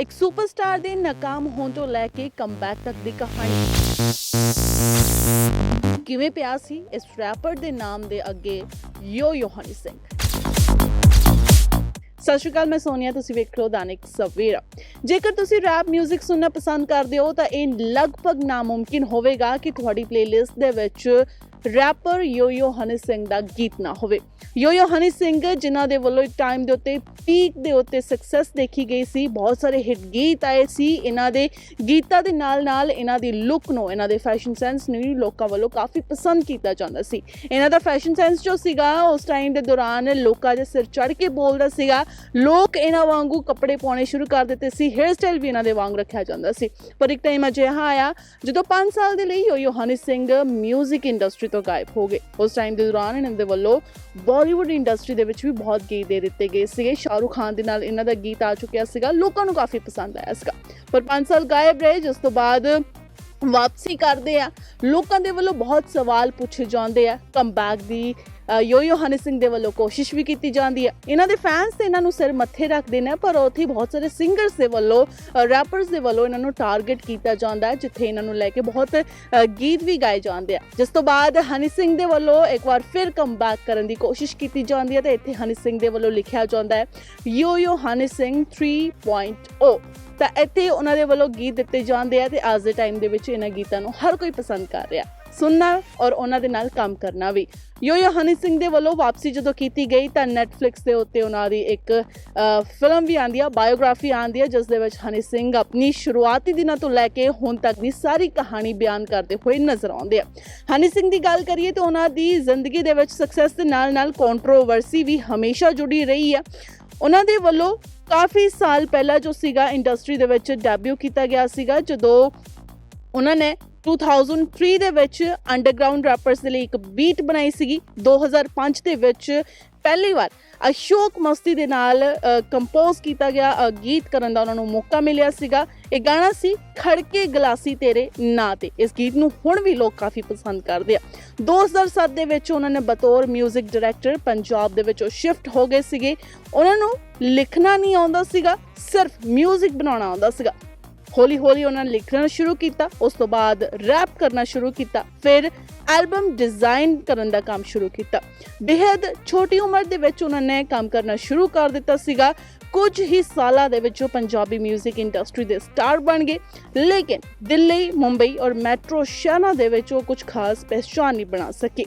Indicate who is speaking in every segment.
Speaker 1: ਇੱਕ ਸੁਪਰਸਟਾਰ ਦੇ ਨਾਕਾਮ ਹੋਣ ਤੋਂ ਲੈ ਕੇ ਕਮਬੈਕ ਤੱਕ ਦੀ ਕਹਾਣੀ। ਕਿਵੇਂ ਪਿਆ ਸੀ ਇਸ ਰੈਪਰ ਦੇ ਨਾਮ ਦੇ ਅੱਗੇ ਯੋ ਯੋ ਸਿੰਘ? ਸਤਿ ਸ਼੍ਰੀ ਅਕਾਲ, ਮੈਂ ਸੋਨੀਆ, ਤੁਸੀਂ ਵੇਖ ਰਹੇ ਹੋ ਦਾਨਿਕ ਸਵੇਰਾ। ਜੇਕਰ ਤੁਸੀਂ ਰੈਪ 뮤직 ਸੁਣਨਾ ਪਸੰਦ ਕਰਦੇ ਹੋ ਤਾਂ ਇਹ ਲਗਭਗ ਨਾਮੁਮਕਿਨ ਹੋਵੇਗਾ ਕਿ ਤੁਹਾਡੀ ਪਲੇਲਿਸਟ ਦੇ ਵਿੱਚ ਰੈਪਰ ਯੋ ਹਨੀ ਸਿੰਘ ਦਾ ਗੀਤ ਨਾ ਹੋਵੇ। ਯੋ ਹਨੀ ਸਿੰਘ ਜਿਨ੍ਹਾਂ ਦੇ ਵੱਲੋਂ ਇੱਕ ਟਾਈਮ ਦੇ ਉੱਤੇ ਪੀਕ ਦੇ ਉੱਤੇ ਸਕਸੈਸ ਦੇਖੀ ਗਈ ਸੀ, ਬਹੁਤ ਸਾਰੇ ਹਿੱਟ ਗੀਤ ਆਏ ਸੀ। ਇਹਨਾਂ ਦੇ ਗੀਤਾਂ ਦੇ ਨਾਲ ਨਾਲ ਇਹਨਾਂ ਦੀ ਲੁੱਕ ਨੂੰ, ਇਹਨਾਂ ਦੇ ਫੈਸ਼ਨ ਸੈਂਸ ਨੂੰ ਲੋਕਾਂ ਵੱਲੋਂ ਕਾਫੀ ਪਸੰਦ ਕੀਤਾ ਜਾਂਦਾ ਸੀ। ਇਹਨਾਂ ਦਾ ਫੈਸ਼ਨ ਸੈਂਸ ਜੋ ਸੀਗਾ, ਉਸ ਟਾਈਮ ਦੇ ਦੌਰਾਨ ਲੋਕਾਂ ਦੇ ਸਿਰ ਚੜ ਕੇ ਬੋਲਦਾ ਸੀਗਾ, ਲੋਕ ਇਹਨਾਂ ਵਾਂਗੂ ਕੱਪੜੇ ਪਾਉਣੇ ਸ਼ੁਰੂ ਕਰ ਦਿੱਤੇ ਸੀ ਹੇਅਰ ਸਟਾਈਲ ਵੀ ਇਹਨਾਂ ਦੇ ਵਾਂਗ ਰੱਖਿਆ ਜਾਂਦਾ ਸੀ। ਪਰ ਇੱਕ ਟਾਈਮ ਅਜਿਹਾ ਆਇਆ, ਜਦੋਂ 5 ਸਾਲ ਦੇ ਲਈ ਯੋਯੋ ਹਨੀ ਸਿੰਘ 뮤직 ਇੰਡਸਟਰੀ ਤੋਂ ਗਾਇਬ ਹੋ ਗਏ। ਉਸ ਟਾਈਮ ਦੇ ਦੌਰਾਨ ਇਹਨਾਂ ਦੇ ਵੱਲੋਂ ਬਾਲੀਵੁੱਡ ਇੰਡਸਟਰੀ ਦੇ ਵਿੱਚ ਵੀ ਬਹੁਤ ਗੀਤ ਦੇ ਦਿੱਤੇ ਗਏ ਸੀਗੇ। ਸ਼ਾਹਰੁਖ ਖਾਨ ਦੇ ਨਾਲ ਇਹਨਾਂ ਦਾ ਗੀਤ ਆ ਚੁੱਕਿਆ ਸੀਗਾ। ਲੋਕਾਂ ਨੂੰ ਕਾਫੀ ਪਸੰਦ ਆਇਆ ਸੀਗਾ। ਪਰ 5 ਸਾਲ ਗਾਇਬ ਰਹੇ, ਜਿਸ ਤੋਂ ਬਾਅਦ ਵਾਪਸੀ ਕਰਦੇ ਆ। ਲੋਕਾਂ ਦੇ ਵੱਲੋਂ ਬਹੁਤ ਸਵਾਲ ਪੁੱਛੇ ਜਾਂਦੇ ਆ। ਕਮਬੈਕ ਦੀ ਯੋਯੋ ਹਨੀ ਸਿੰਘ ਦੇ ਵੱਲੋਂ ਕੋਸ਼ਿਸ਼ ਵੀ ਕੀਤੀ ਜਾਂਦੀ ਹੈ। ਇਹਨਾਂ ਦੇ ਫੈਨਸ ਤੇ ਇਹਨਾਂ ਨੂੰ ਸਿਰ ਮੱਥੇ ਰੱਖਦੇ ਨੇ, ਪਰ ਉੱਥੇ ਬਹੁਤ ਸਾਰੇ ਸਿੰਗਰਸ ਦੇ ਵੱਲੋਂ ਰੈਪਰਸ ਦੇ ਵੱਲੋਂ ਇਹਨਾਂ ਨੂੰ ਟਾਰਗੇਟ ਕੀਤਾ ਜਾਂਦਾ ਹੈ, ਜਿੱਥੇ ਇਹਨਾਂ ਨੂੰ ਲੈ ਕੇ ਬਹੁਤ ਗੀਤ ਵੀ ਗਾਏ ਜਾਂਦੇ ਆ। ਜਿਸ ਤੋਂ ਬਾਅਦ ਹਨੀ ਸਿੰਘ ਦੇ ਵੱਲੋਂ ਇੱਕ ਵਾਰ ਫਿਰ ਕਮਬੈਕ ਕਰਨ ਦੀ ਕੋਸ਼ਿਸ਼ ਕੀਤੀ ਜਾਂਦੀ ਹੈ ਤੇ ਇੱਥੇ ਹਨੀ ਸਿੰਘ ਦੇ ਵੱਲੋਂ ਲਿਖਿਆ ਜਾਂਦਾ ਹੈ ਯੋਯੋ ਹਨੀ ਸਿੰਘ 3.0 ਤਾਂ ਇੱਥੇ ਉਹਨਾਂ ਦੇ ਵੱਲੋਂ ਗੀਤ ਦਿੱਤੇ ਜਾਂਦੇ ਆ ਤੇ ਅੱਜ ਦੇ ਟਾਈਮ ਦੇ ਵਿੱਚ ਇਹਨਾਂ ਗੀਤਾਂ ਨੂੰ ਹਰ ਕੋਈ ਪਸੰਦ ਕਰ ਰਿਹਾ। ਸੁਣਨਾ ਔਰ ਉਹਨਾਂ ਦੇ ਨਾਲ ਕੰਮ ਕਰਨਾ ਵੀ। ਯੋ ਯੋ ਹਨੀ ਸਿੰਘ ਦੇ ਵੱਲੋਂ ਵਾਪਸੀ ਜਦੋਂ ਕੀਤੀ ਗਈ ਤਾਂ Netflix ਦੇ ਉੱਤੇ ਉਹਨਾਂ ਦੀ ਇੱਕ ਫਿਲਮ ਵੀ ਆਂਦੀ ਆ ਬਾਇਓਗ੍ਰਾਫੀ ਆਂਦੀ ਆ ਜਿਸ ਦੇ ਵਿੱਚ ਹਨੀ ਸਿੰਘ ਆਪਣੀ ਸ਼ੁਰੂਆਤੀ ਦਿਨਾਂ ਤੋਂ ਲੈ ਕੇ ਹੁਣ ਤੱਕ ਦੀ ਸਾਰੀ ਕਹਾਣੀ ਬਿਆਨ ਕਰਦੇ ਹੋਏ ਨਜ਼ਰ ਆਉਂਦੇ ਆ। ਹਨੀ ਸਿੰਘ ਦੀ ਗੱਲ ਕਰੀਏ ਤਾਂ ਉਹਨਾਂ ਦੀ ਜ਼ਿੰਦਗੀ ਦੇ ਵਿੱਚ ਸਕਸੈਸ ਦੇ ਨਾਲ ਨਾਲ ਕੰਟਰੋਵਰਸੀ ਵੀ ਹਮੇਸ਼ਾ ਜੁੜੀ ਰਹੀ ਆ। ਉਹਨਾਂ ਦੇ ਵੱਲੋਂ ਕਾਫੀ ਸਾਲ ਪਹਿਲਾਂ ਜੋ ਸੀਗਾ ਇੰਡਸਟਰੀ ਦੇ ਵਿੱਚ ਡੈਬਿਊ ਕੀਤਾ ਗਿਆ ਸੀਗਾ, ਜਦੋਂ ਉਹਨਾਂ ਨੇ 2003 ਦੇ ਵਿੱਚ ਅੰਡਰਗਰਾਉਂਡ ਰੈਪਰਸ ਦੇ ਲਈ ਇੱਕ ਬੀਟ ਬਣਾਈ ਸੀਗੀ 2005 ਦੇ ਵਿੱਚ ਪਹਿਲੀ ਵਾਰ ਅਸ਼ੋਕ ਮਸਤੀ ਦੇ ਨਾਲ ਕੰਪੋਜ਼ ਕੀਤਾ ਗਿਆ ਅ, ਗੀਤ ਕਰਨ ਦਾ ਉਹਨਾਂ ਨੂੰ ਮੌਕਾ ਮਿਲਿਆ ਸੀਗਾ ਇਹ ਗਾਣਾ ਸੀ ਖੜਕੇ ਗਲਾਸੀ ਤੇਰੇ ਨਾਂ ਤੇ ਇਸ ਗੀਤ ਨੂੰ ਹੁਣ ਵੀ ਲੋਕ ਕਾਫੀ ਪਸੰਦ ਕਰਦੇ ਆ 2007 ਦੇ ਵਿੱਚ ਉਹਨਾਂ ਨੇ ਬਤੌਰ 뮤직 ਡਾਇਰੈਕਟਰ ਪੰਜਾਬ ਦੇ ਵਿੱਚ ਉਹ ਸ਼ਿਫਟ ਹੋ ਗਏ ਸੀਗੇ ਉਹਨਾਂ ਨੂੰ ਲਿਖਣਾ ਨਹੀਂ ਆਉਂਦਾ ਸੀਗਾ ਸਿਰਫ 뮤직 ਬਣਾਉਣਾ ਆਉਂਦਾ ਸੀਗਾ ਹੌਲੀ ਹੌਲੀ ਉਹਨਾਂ ਲਿਖਣਾ ਸ਼ੁਰੂ ਕੀਤਾ, ਉਸ ਤੋਂ ਬਾਅਦ ਰੈਪ ਕਰਨਾ ਸ਼ੁਰੂ ਕੀਤਾ, ਫਿਰ ਐਲਬਮ ਡਿਜ਼ਾਈਨ ਕਰਨ ਦਾ ਕੰਮ ਸ਼ੁਰੂ ਕੀਤਾ। ਬੇहद ਛੋਟੀ ਉਮਰ ਦੇ ਵਿੱਚ ਉਹਨਾਂ ਨੇ ਕੰਮ ਕਰਨਾ ਸ਼ੁਰੂ ਕਰ ਦਿੱਤਾ ਸੀਗਾ। ਕੁਝ ਹੀ ਸਾਲਾਂ ਦੇ ਵਿੱਚ ਉਹ ਪੰਜਾਬੀ 뮤직 ਇੰਡਸਟਰੀ ਦੇ ਸਟਾਰ ਬਣ ਗਏ। ਲੇਕਿਨ ਦਿੱਲੀ, ਮੁੰਬਈ ਔਰ ਮੈਟਰੋ ਸ਼ਹਿਰਾਂ ਦੇ ਵਿੱਚ ਉਹ ਕੁਝ ਖਾਸ ਪਛਾਣ ਨਹੀਂ ਬਣਾ ਸਕੇ।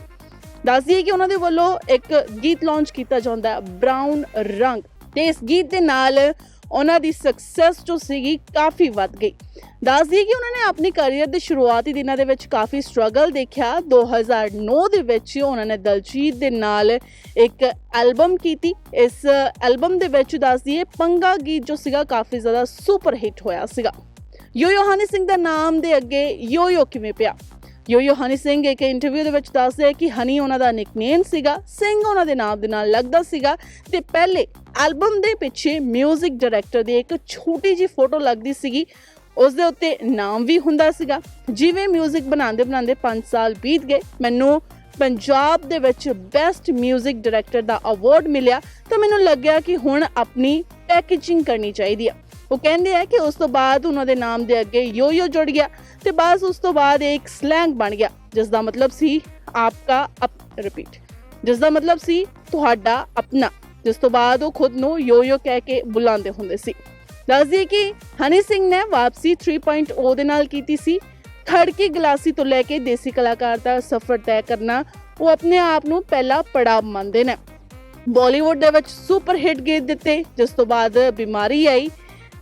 Speaker 1: ਦੱਸਦੀਏ ਕਿ ਉਹਨਾਂ ਦੇ ਵੱਲੋਂ ਇੱਕ ਗੀਤ ਲਾਂਚ ਕੀਤਾ ਜਾਂਦਾ ਹੈ ਬ੍ਰਾਊਨ ਰੰਗ। ਤੇ ਇਸ ਗੀਤ ਦੇ ਨਾਲ ਉਹਨਾਂ ਦੀ ਸਕਸੈਸ ਜੋ ਸੀਗੀ ਕਾਫੀ ਵੱਧ ਗਈ। ਦੱਸ ਦਈਏ ਕਿ ਉਹਨਾਂ ਨੇ ਆਪਣੇ ਕੈਰੀਅਰ ਦੇ ਸ਼ੁਰੂਆਤੀ ਦਿਨਾਂ ਦੇ ਵਿੱਚ ਕਾਫੀ ਸਟਰਗਲ ਦੇਖਿਆ। 2009 ਦੇ ਵਿੱਚ ਉਹਨਾਂ ਨੇ ਦਲਜੀਤ ਦੇ ਨਾਲ ਇੱਕ ਐਲਬਮ ਕੀਤੀ। ਇਸ ਐਲਬਮ ਦੇ ਵਿੱਚ ਦੱਸ ਦਈਏ, ਪੰਗਾ ਗੀਤ ਜੋ ਸੀਗਾ ਕਾਫੀ ਜ਼ਿਆਦਾ ਸੁਪਰ ਹਿੱਟ ਹੋਇਆ ਸੀਗਾ। ਯੋਯੋ ਹਨੀ ਸਿੰਘ ਦਾ ਨਾਮ ਦੇ ਅੱਗੇ ਯੋ ਯੋ ਕਿਵੇਂ ਪਿਆ? ਯੋਯੋ ਹਨੀ ਸਿੰਘ ਇੱਕ ਇੰਟਰਵਿਊ ਦੇ ਵਿੱਚ ਦੱਸਦੇ ਆ ਕਿ ਹਨੀ ਉਹਨਾਂ ਦਾ ਨਿਕਨੇਮ ਸੀਗਾ ਸਿੰਘ ਉਹਨਾਂ ਦੇ ਨਾਮ ਦੇ ਨਾਲ ਲੱਗਦਾ ਸੀਗਾ ਤੇ ਪਹਿਲੇ ਐਲਬਮ ਦੇ ਪਿੱਛੇ 뮤직 ਡਾਇਰੈਕਟਰ ਦੀ ਇੱਕ ਛੋਟੀ ਜੀ ਫੋਟੋ ਲੱਗਦੀ ਸੀਗੀ ਉਸ ਦੇ ਉੱਤੇ ਨਾਮ ਵੀ ਹੁੰਦਾ ਸੀਗਾ ਜਿਵੇਂ 뮤직 ਬਣਾਉਂਦੇ ਬਣਾਉਂਦੇ 5 ਸਾਲ ਬੀਤ ਗਏ ਮੈਨੂੰ ਪੰਜਾਬ ਦੇ ਵਿੱਚ ਬੈਸਟ 뮤직 ਡਾਇਰੈਕਟਰ ਦਾ ਅਵਾਰਡ ਮਿਲਿਆ ਤਾਂ ਮੈਨੂੰ ਲੱਗਿਆ ਕਿ ਹੁਣ ਆਪਣੀ ਪੈਕੇਜਿੰਗ ਕਰਨੀ ਚਾਹੀਦੀ ਆ ਉਹ ਕਹਿੰਦੇ ਆ ਕਿ ਉਸ ਤੋਂ ਬਾਅਦ ਉਹਨਾਂ ਦੇ ਨਾਮ ਦੇ ਅੱਗੇ ਯੋ-ਯੋ ਜੁੜ ਗਿਆ ਤੇ ਬਸ ਉਸ ਤੋਂ ਬਾਅਦ ਇੱਕ ਸਲੈਂਗ ਬਣ ਗਿਆ ਜਿਸ ਦਾ ਮਤਲਬ ਸੀ ਆਪਕਾ ਅਪ ਰਿਪੀਟ ਜਿਸ ਦਾ ਮਤਲਬ ਸੀ ਤੁਹਾਡਾ ਆਪਣਾ, ਜਿਸ ਤੋਂ ਬਾਅਦ ਉਹ ਖੁਦ ਨੂੰ ਯੋ-ਯੋ ਕਹਿ ਕੇ ਬੁਲਾਉਂਦੇ ਹੁੰਦੇ ਸੀ। ਦੱਸ ਕਿ ਹਨੀ ਸਿੰਘ ਨੇ ਵਾਪਸੀ 3.0 ਦੇ ਨਾਲ ਕੀਤੀ ਸੀ। ਖੜਕੀ ਗਲਾਸੀ ਤੋਂ ਲੈ ਕੇ ਦੇਸੀ ਕਲਾਕਾਰ ਦਾ ਸਫ਼ਰ ਤੈਅ ਕਰਨਾ, ਉਹ ਆਪਣੇ ਆਪ ਨੂੰ ਪਹਿਲਾ ਪੜਾਅ ਮੰਨਦੇ ਨੇ। ਬਾਲੀਵੁੱਡ ਦੇ ਵਿੱਚ ਸੁਪਰ ਹਿੱਟ ਗੀਤ ਦਿੱਤੇ, ਜਿਸ ਤੋਂ ਬਾਅਦ ਬਿਮਾਰੀ ਆਈ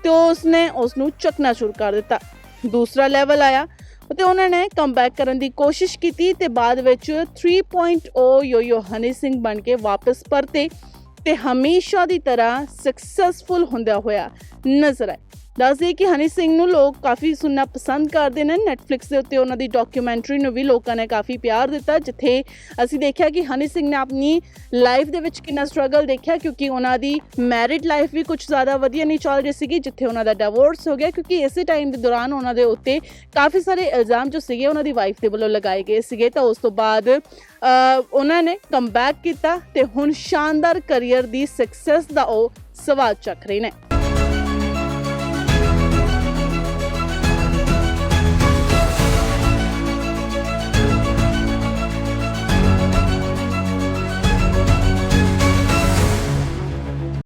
Speaker 1: ਤੇ ਉਸਨੇ ਉਸ ਨੂੰ ਚੱਕਣਾ ਸ਼ੁਰੂ ਕਰ ਦਿੱਤਾ। ਦੂਸਰਾ ਲੈਵਲ ਆਇਆ ਤੇ ਉਹਨਾਂ ਨੇ ਕਮਬੈਕ ਕਰਨ ਦੀ ਕੋਸ਼ਿਸ਼ ਕੀਤੀ ਤੇ ਬਾਅਦ ਵਿੱਚ 3.0 ਯੋਯੋ ਹਨੀ ਸਿੰਘ ਬਣ ਕੇ ਵਾਪਸ ਪਰਤੇ ਤੇ ਹਮੇਸ਼ਾ ਦੀ ਤਰ੍ਹਾਂ ਸਕਸੈਸਫੁਲ ਹੁੰਦਾ ਹੋਇਆ ਨਜ਼ਰ ਆਏ ਦੱਸਦੇ ਕਿ ਹਨੀ ਸਿੰਘ ਨੂੰ ਲੋਕ ਕਾਫੀ ਸੁਣਨਾ ਪਸੰਦ ਕਰਦੇ ਨੇ। Netflix ਦੇ ਉੱਤੇ ਉਹਨਾਂ ਦੀ ਡਾਕੂਮੈਂਟਰੀ ਨੂੰ ਵੀ ਲੋਕਾਂ ਨੇ ਕਾਫੀ ਪਿਆਰ ਦਿੱਤਾ, ਜਿੱਥੇ ਅਸੀਂ ਦੇਖਿਆ ਕਿ ਹਨੀ ਸਿੰਘ ਨੇ ਆਪਣੀ ਲਾਈਫ ਦੇ ਵਿੱਚ ਕਿੰਨਾ ਸਟਰਗਲ ਦੇਖਿਆ, ਕਿਉਂਕਿ ਉਹਨਾਂ ਦੀ ਮੈਰਿਡ ਲਾਈਫ ਵੀ ਕੁਝ ਜ਼ਿਆਦਾ ਵਧੀਆ ਨਹੀਂ ਚੱਲ ਰਹੀ ਸੀਗੀ, ਜਿੱਥੇ ਉਹਨਾਂ ਦਾ ਡਿਵੋਰਸ ਹੋ ਗਿਆ, ਕਿਉਂਕਿ ਇਸੇ ਟਾਈਮ ਦੇ ਦੌਰਾਨ ਉਹਨਾਂ ਦੇ ਉੱਤੇ ਕਾਫੀ ਸਾਰੇ ਇਲਜ਼ਾਮ ਜੋ ਸੀਗੇ ਉਹਨਾਂ ਦੀ ਵਾਈਫ ਦੇ ਵੱਲੋਂ ਲਗਾਏ ਗਏ ਸੀਗੇ। ਤਾਂ ਉਸ ਤੋਂ ਬਾਅਦ ਉਹਨਾਂ ਨੇ ਕਮਬੈਕ ਕੀਤਾ ਤੇ ਹੁਣ ਸ਼ਾਨਦਾਰ ਕੈਰੀਅਰ ਦੀ ਸਕਸੈਸ ਦਾ ਉਹ ਸਵਾਲ ਚੱਕ ਰਹੇ ਨੇ।